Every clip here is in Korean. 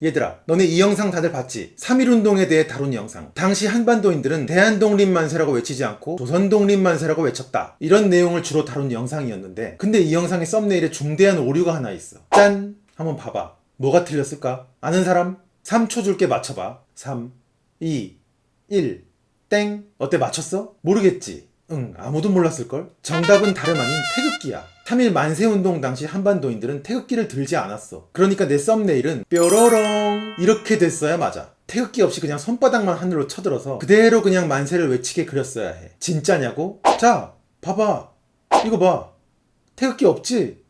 얘들아, 너네 이 영상 다들 봤지? 3.1운동에 대해 다룬 영상. 당시 한반도인들은 대한독립만세라고 외치지 않고 조선독립만세라고 외쳤다. 이런 내용을 주로 다룬 영상이었는데, 근데 이 영상의 썸네일에 중대한 오류가 하나 있어. 짠! 한번 봐봐. 뭐가 틀렸을까? 아는 사람? 3초 줄게 맞춰봐. 3, 2, 1, 땡! 어때 맞췄어? 모르겠지? 응, 아무도 몰랐을걸? 정답은 다름 아닌 태극기야. 3일 만세운동 당시 한반도인들은 태극기를 들지 않았어. 그러니까 내 썸네일은 뾰로롱 이렇게 됐어야 맞아. 태극기 없이 그냥 손바닥만 하늘로 쳐들어서 그대로 그냥 만세를 외치게 그렸어야 해. 진짜냐고? 자, 봐봐. 이거 봐. 태극기 없지?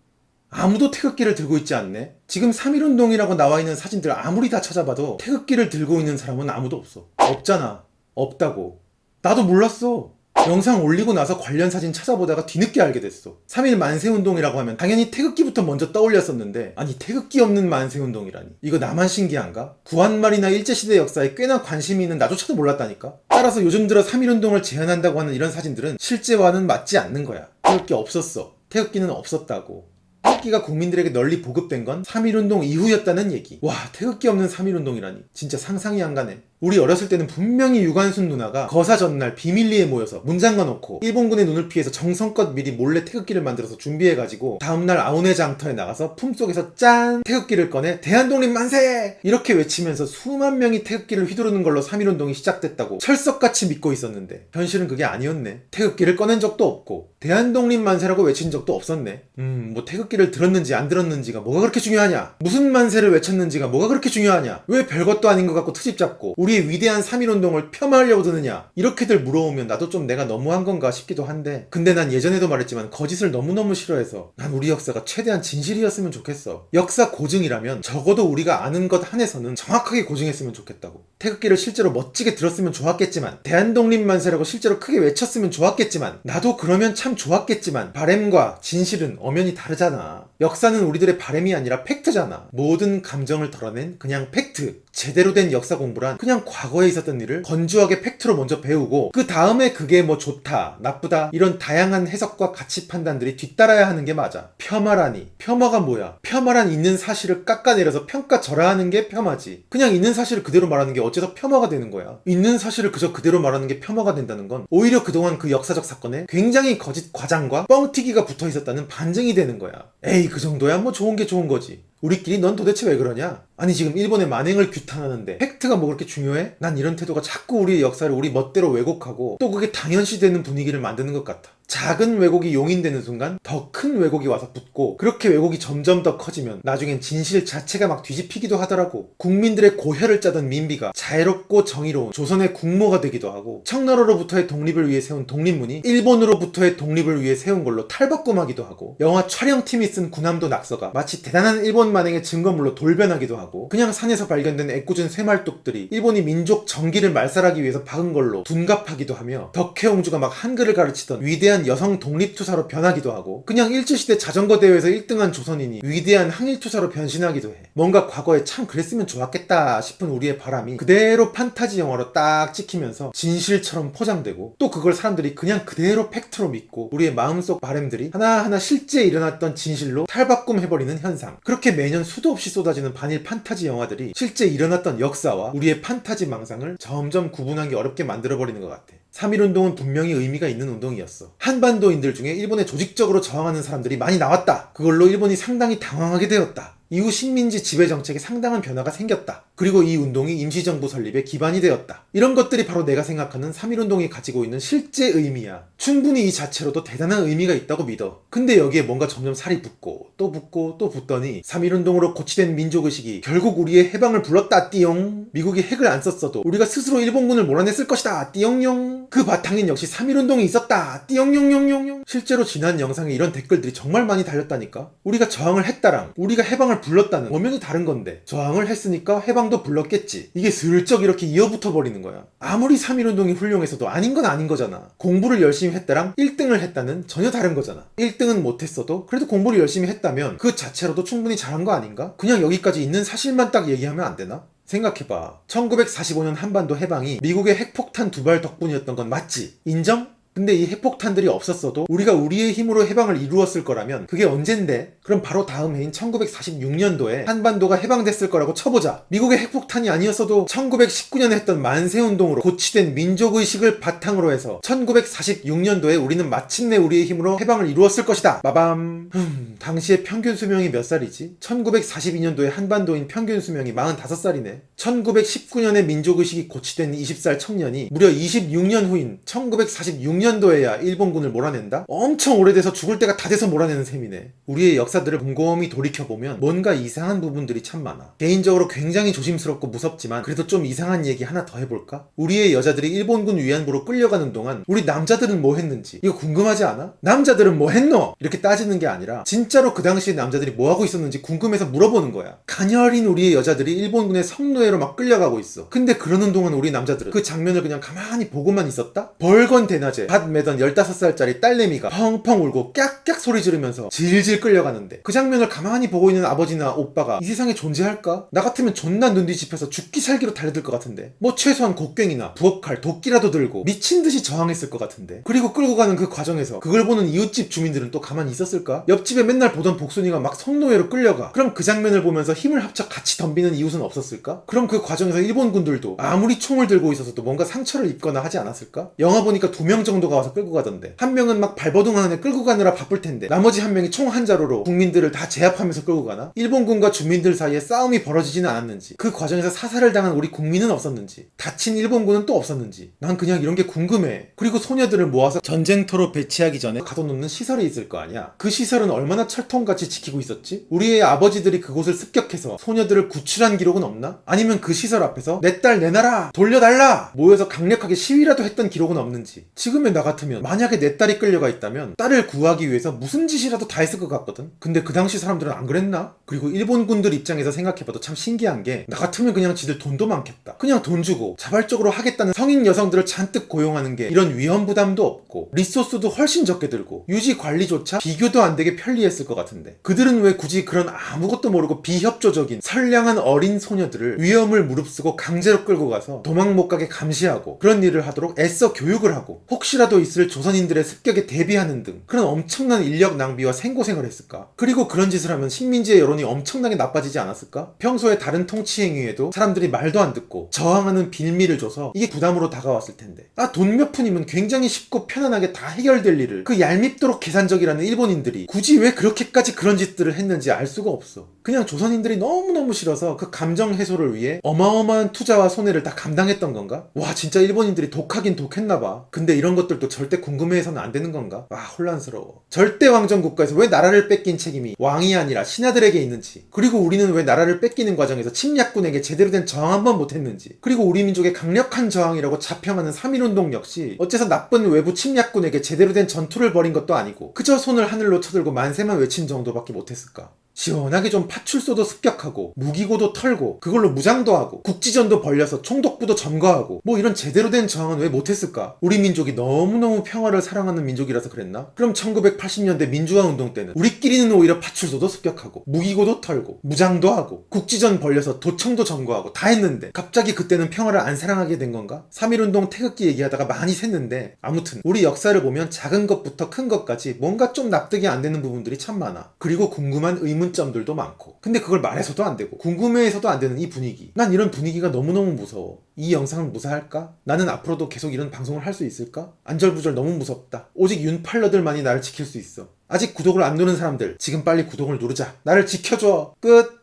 아무도 태극기를 들고 있지 않네? 지금 3.1운동이라고 나와 있는 사진들 아무리 다 찾아봐도 태극기를 들고 있는 사람은 아무도 없어. 없잖아. 없다고. 나도 몰랐어. 영상 올리고 나서 관련 사진 찾아보다가 뒤늦게 알게 됐어. 3일 만세운동이라고 하면 당연히 태극기부터 먼저 떠올렸었는데, 아니, 태극기 없는 만세운동이라니. 이거 나만 신기한가? 구한말이나 일제시대 역사에 꽤나 관심이 있는 나조차도 몰랐다니까? 따라서 요즘 들어 3.1운동을 제안한다고 하는 이런 사진들은 실제와는 맞지 않는 거야. 태극기 없었어. 태극기는 없었다고. 태극기가 국민들에게 널리 보급된 건 3.1운동 이후였다는 얘기. 와, 태극기 없는 3.1운동이라니. 진짜 상상이 안 가네. 우리 어렸을 때는 분명히 유관순 누나가 거사 전날 비밀리에 모여서 문 잠가놓고 일본군의 눈을 피해서 정성껏 미리 몰래 태극기를 만들어서 준비해가지고 다음날 아우네 장터에 나가서 품속에서 짠! 태극기를 꺼내 대한독립 만세! 이렇게 외치면서 수만 명이 태극기를 휘두르는 걸로 3.1운동이 시작됐다고 철석같이 믿고 있었는데 현실은 그게 아니었네. 태극기를 꺼낸 적도 없고 대한독립 만세라고 외친 적도 없었네. 음, 뭐 태극기를 들었는지 안 들었는지가 뭐가 그렇게 중요하냐? 무슨 만세를 외쳤는지가 뭐가 그렇게 중요하냐? 왜 별것도 아닌 것 같고 트집 잡고 우리의 위대한 3.1운동을 폄하하려고 드느냐? 이렇게들 물어오면 나도 좀 내가 너무한 건가 싶기도 한데 근데 난 예전에도 말했지만 거짓을 너무너무 싫어해서 난 우리 역사가 최대한 진실이었으면 좋겠어. 역사 고증이라면 적어도 우리가 아는 것 한에서는 정확하게 고증했으면 좋겠다고. 태극기를 실제로 멋지게 들었으면 좋았겠지만 대한독립 만세라고 실제로 크게 외쳤으면 좋았겠지만 나도 그러면 참 좋았겠지만 바램과 진실은 엄연히 다르잖아. 역사는 우리들의 바램이 아니라 팩트잖아. 모든 감정을 덜어낸 그냥 팩트. 제대로 된 역사 공부란 그냥 과거에 있었던 일을 건조하게 팩트로 먼저 배우고 그 다음에 그게 뭐 좋다, 나쁘다 이런 다양한 해석과 가치 판단들이 뒤따라야 하는 게 맞아. 폄하라니. 폄하가 뭐야? 폄하란 있는 사실을 깎아내려서 평가절하하는 게 폄하지. 그냥 있는 사실을 그대로 말하는 게 어째서 폄하가 되는 거야? 있는 사실을 그저 그대로 말하는 게 폄하가 된다는 건 오히려 그동안 그 역사적 사건에 굉장히 거짓 과장과 뻥튀기가 붙어 있었다는 반증이 되는 거야. 에이 그 정도야 뭐 좋은 게 좋은 거지. 우리끼리 넌 도대체 왜 그러냐? 아니 지금 일본의 만행을 규탄하는데 팩트가 뭐 그렇게 중요해? 난 이런 태도가 자꾸 우리의 역사를 우리 멋대로 왜곡하고 또 그게 당연시되는 분위기를 만드는 것 같아. 작은 왜곡이 용인되는 순간 더 큰 왜곡이 와서 붙고 그렇게 왜곡이 점점 더 커지면 나중엔 진실 자체가 막 뒤집히기도 하더라고. 국민들의 고혈을 짜던 민비가 자애롭고 정의로운 조선의 국모가 되기도 하고 청나라로부터의 독립을 위해 세운 독립문이 일본으로부터의 독립을 위해 세운 걸로 탈바꿈하기도 하고 영화 촬영팀이 쓴 군함도 낙서가 마치 대단한 일본 만행의 증거물로 돌변하기도 하고 그냥 산에서 발견된 애꿎은 쇠말뚝들이 일본이 민족 정기를 말살하기 위해서 박은 걸로 둔갑하기도 하며 덕혜옹주가 막 한글을 가르치던 위대한 여성 독립투사로 변하기도 하고 그냥 일제시대 자전거 대회에서 1등한 조선인이 위대한 항일투사로 변신하기도 해. 뭔가 과거에 참 그랬으면 좋았겠다 싶은 우리의 바람이 그대로 판타지 영화로 딱 찍히면서 진실처럼 포장되고 또 그걸 사람들이 그냥 그대로 팩트로 믿고 우리의 마음속 바램들이 하나하나 실제 일어났던 진실로 탈바꿈 해버리는 현상. 그렇게 매년 수도 없이 쏟아지는 반일 판타지 영화들이 실제 일어났던 역사와 우리의 판타지 망상을 점점 구분하기 어렵게 만들어버리는 것 같아 3.1운동은 분명히 의미가 있는 운동이었어. 한반도인들 중에 일본에 조직적으로 저항하는 사람들이 많이 나왔다. 그걸로 일본이 상당히 당황하게 되었다. 이후 식민지 지배 정책에 상당한 변화가 생겼다. 그리고 이 운동이 임시정부 설립의 기반이 되었다. 이런 것들이 바로 내가 생각하는 3.1운동이 가지고 있는 실제 의미야. 충분히 이 자체로도 대단한 의미가 있다고 믿어. 근데 여기에 뭔가 점점 살이 붙고 또 붙고 또 붙더니 3.1운동으로 고치된 민족의식이 결국 우리의 해방을 불렀다 띠용. 미국이 핵을 안 썼어도 우리가 스스로 일본군을 몰아냈을 것이다 띠용용. 그 바탕엔 역시 3.1운동이 있었다 띠용용용용용. 실제로 지난 영상에 이런 댓글들이 정말 많이 달렸다니까. 우리가 저항을 했다랑 우리가 해방을 불렀다는 엄연히 다른 건데 저항을 했으니까 해방 도 불렀겠지. 이게 슬쩍 이렇게 이어붙어 버리는 거야. 아무리 3.1운동이 훌륭해서도 아닌 건 아닌 거잖아. 공부를 열심히 했다랑 1등을 했다는 전혀 다른 거잖아. 1등은 못했어도 그래도 공부를 열심히 했다면 그 자체로도 충분히 잘한 거 아닌가? 그냥 여기까지 있는 사실만 딱 얘기하면 안 되나? 생각해봐. 1945년 한반도 해방이 미국의 핵폭탄 두 발 덕분이었던 건 맞지? 인정? 근데 이 핵폭탄들이 없었어도 우리가 우리의 힘으로 해방을 이루었을 거라면 그게 언젠데? 그럼 바로 다음 해인 1946년도에 한반도가 해방됐을 거라고 쳐보자. 미국의 핵폭탄이 아니었어도 1919년에 했던 만세운동으로 고치된 민족의식을 바탕으로 해서 1946년도에 우리는 마침내 우리의 힘으로 해방을 이루었을 것이다. 마밤. 흠, 당시의 평균 수명이 몇 살이지? 1942년도에 한반도인 평균 수명이 45살이네. 1919년에 민족의식이 고치된 20살 청년이 무려 26년 후인 1946년 도에야 일본군을 몰아낸다? 엄청 오래돼서 죽을 때가 다 돼서 몰아내는 셈이네. 우리의 역사들을 곰곰이 돌이켜보면 뭔가 이상한 부분들이 참 많아. 개인적으로 굉장히 조심스럽고 무섭지만 그래도 좀 이상한 얘기 하나 더 해볼까? 우리의 여자들이 일본군 위안부로 끌려가는 동안 우리 남자들은 뭐 했는지 이거 궁금하지 않아? 남자들은 뭐 했노? 이렇게 따지는 게 아니라 진짜로 그 당시에 남자들이 뭐 하고 있었는지 궁금해서 물어보는 거야. 가녀린 우리의 여자들이 일본군의 성노예로 막 끌려가고 있어. 근데 그러는 동안 우리 남자들은 그 장면을 그냥 가만히 보고만 있었다? 벌건 대낮에 밭 매던 15살짜리 딸내미가 펑펑 울고 깍깍 소리 지르면서 질질 끌려가는데 그 장면을 가만히 보고 있는 아버지나 오빠가 이 세상에 존재할까? 나 같으면 존나 눈 뒤집혀서 죽기 살기로 달려들 것 같은데 뭐 최소한 곡괭이나 부엌칼, 도끼라도 들고 미친 듯이 저항했을 것 같은데 그리고 끌고 가는 그 과정에서 그걸 보는 이웃집 주민들은 또 가만히 있었을까? 옆집에 맨날 보던 복순이가 막 성노예로 끌려가 그럼 그 장면을 보면서 힘을 합쳐 같이 덤비는 이웃은 없었을까? 그럼 그 과정에서 일본군들도 아무리 총을 들고 있어서도 뭔가 상처를 입거나 하지 않았을까? 영화 보니까 두 명 정도 가 와서 끌고 가던데 한 명은 막 발버둥하는 애 끌고 가느라 바쁠 텐데 나머지 한 명이 총 한 자루로 국민들을 다 제압하면서 끌고 가나? 일본군과 주민들 사이에 싸움이 벌어지지는 않았는지 그 과정에서 사살을 당한 우리 국민은 없었는지 다친 일본군은 또 없었는지 난 그냥 이런 게 궁금해 그리고 소녀들을 모아서 전쟁터로 배치하기 전에 가둬놓는 시설이 있을 거 아니야 그 시설은 얼마나 철통같이 지키고 있었지? 우리의 아버지들이 그곳을 습격해서 소녀들을 구출한 기록은 없나? 아니면 그 시설 앞에서 내 딸 내놔라 돌려달라 모여서 강력하게 시위라도 했던 기록은 없는지 지금의 나 같으면 만약에 내 딸이 끌려가 있다면 딸을 구하기 위해서 무슨 짓이라도 다 했을 것 같거든 근데 그 당시 사람들은 안 그랬나? 그리고 일본군들 입장에서 생각해봐도 참 신기한 게 나 같으면 그냥 지들 돈도 많겠다 그냥 돈 주고 자발적으로 하겠다는 성인 여성들을 잔뜩 고용하는 게 이런 위험 부담도 없고 리소스도 훨씬 적게 들고 유지 관리조차 비교도 안 되게 편리했을 것 같은데 그들은 왜 굳이 그런 아무것도 모르고 비협조적인 선량한 어린 소녀들을 위험을 무릅쓰고 강제로 끌고 가서 도망 못 가게 감시하고 그런 일을 하도록 애써 교육을 하고 혹시 라도 있을 조선인들의 습격에 대비하는 등 그런 엄청난 인력 낭비와 생고생을 했을까? 그리고 그런 짓을 하면 식민지의 여론이 엄청나게 나빠지지 않았을까? 평소에 다른 통치 행위에도 사람들이 말도 안 듣고 저항하는 빌미를 줘서 이게 부담으로 다가왔을 텐데 아 돈 몇 푼이면 굉장히 쉽고 편안하게 다 해결될 일을 그 얄밉도록 계산적이라는 일본인들이 굳이 왜 그렇게까지 그런 짓들을 했는지 알 수가 없어 그냥 조선인들이 너무너무 싫어서 그 감정 해소를 위해 어마어마한 투자와 손해를 다 감당했던 건가? 와 진짜 일본인들이 독하긴 독했나봐 근데 이런 것 들도 절대 궁금해해서는 안 되는 건가? 와 혼란스러워 절대 왕정 국가에서 왜 나라를 뺏긴 책임이 왕이 아니라 신하들에게 있는지 그리고 우리는 왜 나라를 뺏기는 과정에서 침략군에게 제대로 된 저항 한 번 못했는지 그리고 우리 민족의 강력한 저항이라고 자평하는 3.1운동 역시 어째서 나쁜 외부 침략군에게 제대로 된 전투를 벌인 것도 아니고 그저 손을 하늘로 쳐들고 만세만 외친 정도밖에 못했을까 시원하게 좀 파출소도 습격하고 무기고도 털고 그걸로 무장도 하고 국지전도 벌려서 총독부도 점거하고 뭐 이런 제대로 된 저항은 왜 못했을까? 우리 민족이 너무너무 평화를 사랑하는 민족이라서 그랬나? 그럼 1980년대 민주화 운동 때는 우리끼리는 오히려 파출소도 습격하고 무기고도 털고 무장도 하고 국지전 벌려서 도청도 점거하고 다 했는데 갑자기 그때는 평화를 안 사랑하게 된 건가? 3.1운동 태극기 얘기하다가 많이 샜는데 아무튼 우리 역사를 보면 작은 것부터 큰 것까지 뭔가 좀 납득이 안 되는 부분들이 참 많아 그리고 궁금한 의문 점들도 많고. 근데 그걸 말해서도 안 되고. 궁금해해서도 안 되는 이 분위기. 난 이런 분위기가 너무너무 무서워. 이 영상은 무사할까? 나는 앞으로도 계속 이런 방송을 할 수 있을까? 안절부절 너무 무섭다. 오직 윤팔러들만이 나를 지킬 수 있어. 아직 구독을 안 누른 사람들 지금 빨리 구독을 누르자. 나를 지켜줘. 끝